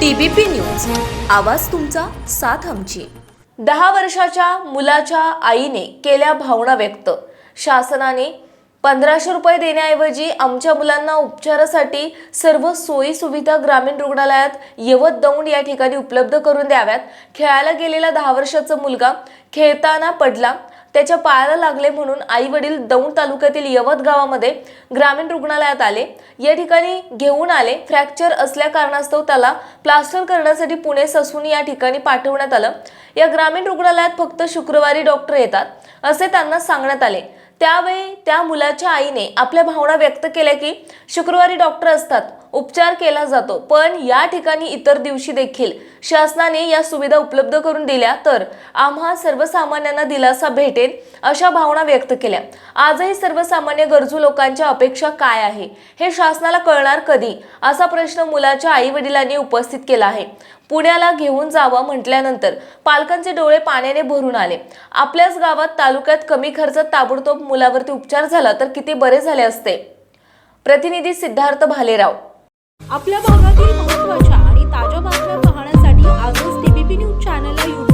TBP news. आवाज तुमचा साथ आमची. दहा वर्षाच्या मुलाच्या आईने केल्या भावना व्यक्त. शासनाने पंधराशे रुपये देण्याऐवजी आमच्या मुलांना उपचारासाठी सर्व सोयी सुविधा ग्रामीण रुग्णालयात यवत दौंड या ठिकाणी उपलब्ध करून द्याव्यात. खेळायला गेलेला दहा वर्षाचा मुलगा खेळताना पडला. त्याच्या पायाला लागले म्हणून आई वडील दौंड तालुक्यातील यवत गावामध्ये ग्रामीण रुग्णालयात आले. या ठिकाणी घेऊन आले. फ्रॅक्चर असल्या कारणास्तव त्याला प्लास्टर करण्यासाठी पुणे ससून या ठिकाणी पाठवण्यात आलं. या ग्रामीण रुग्णालयात फक्त शुक्रवारी डॉक्टर येतात असे त्यांना सांगण्यात आले. त्यावेळी त्या मुलाच्या आईने आपल्या भावना व्यक्त केल्या की शुक्रवारी डॉक्टर असतात. उपचार केला जातो. पण या ठिकाणी इतर दिवशी देखील शासनाने या सुविधा उपलब्ध करून दिल्या तर आम्हा सर्वसामान्यांना दिलासा भेटेल अशा भावना व्यक्त केल्या. आजही सर्वसामान्य गरजू लोकांच्या अपेक्षा काय आहे? हे शासनाला कळणार कधी? असा प्रश्न मुलाच्या आई वडिलांनी उपस्थित केला आहे. पुण्याला घेऊन जावा म्हटल्यानंतर पालकांचे डोळे पाण्याने भरून आले. आपल्याच गावात तालुक्यात कमी खर्चात ताबडतोब मुलावरती उपचार झाला तर किती बरे झाले असते? प्रतिनिधी सिद्धार्थ भालेराव आपल्या भागातील महत्त्वाच्या आणि ताज्या बातम्या पाहण्यासाठी आजच टीबीपी न्यूज चॅनलला यूट्यूब